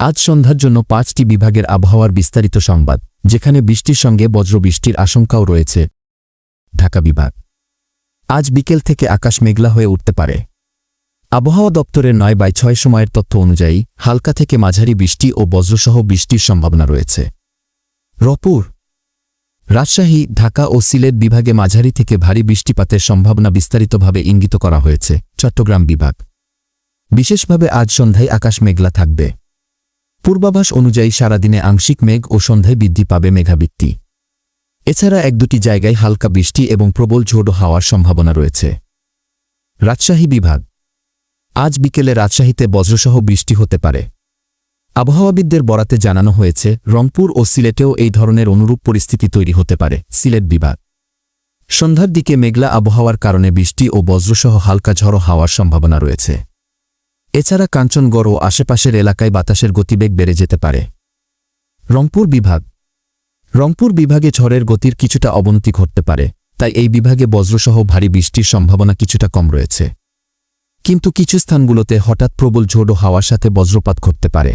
আজ সন্ধ্যার জন্য পাঁচটি বিভাগের আবহাওয়ার বিস্তারিত সংবাদ, যেখানে বৃষ্টির সঙ্গে বজ্রবৃষ্টির আশঙ্কাও রয়েছে। ঢাকা বিভাগ। আজ বিকেল থেকে আকাশ মেঘলা হয়ে উঠতে পারে। আবহাওয়া দপ্তরের নয় বাই ছয় সময়ের তথ্য অনুযায়ী, হালকা থেকে মাঝারি বৃষ্টি ও বজ্রসহ বৃষ্টির সম্ভাবনা রয়েছে। রপুর। রাজশাহী, ঢাকা ও সিলেট বিভাগে মাঝারি থেকে ভারী বৃষ্টিপাতের সম্ভাবনা বিস্তারিতভাবে ইঙ্গিত করা হয়েছে, চট্টগ্রাম বিভাগ। বিশেষভাবে আজ সন্ধ্যায় আকাশ মেঘলা থাকবে। পূর্বাভাস অনুযায়ী সারাদিনে আংশিক মেঘ ও সন্ধ্যায় বৃদ্ধি পাবে মেঘাবৃত্তি। এছাড়া এক দুটি জায়গায় হালকা বৃষ্টি এবং প্রবল ঝোড়ো হাওয়ার সম্ভাবনা রয়েছে। রাজশাহী বিভাগ। আজ বিকেলে রাজশাহীতে বজ্রসহ বৃষ্টি হতে পারে। আবহাওয়াবিদদের বরাতে জানানো হয়েছে, রংপুর ও সিলেটেও এই ধরনের অনুরূপ পরিস্থিতি তৈরি হতে পারে, সিলেট বিভাগ। সন্ধ্যার দিকে মেঘলা আবহাওয়ার কারণে বৃষ্টি ও বজ্রসহ হালকা ঝড়ো হাওয়ার সম্ভাবনা রয়েছে। এছাড়া কাঞ্চনগড় ও আশেপাশের এলাকায় বাতাসের গতিবেগ বেড়ে যেতে পারে। রংপুর বিভাগ। রংপুর বিভাগে ঝড়ের গতির কিছুটা অবনতি ঘটতে পারে, তাই এই বিভাগে বজ্রসহ ভারী বৃষ্টির সম্ভাবনা কিছুটা কম রয়েছে। কিন্তু কিছু স্থানগুলোতে হঠাৎ প্রবল ঝোড ও হাওয়ার সাথে বজ্রপাত ঘটতে পারে।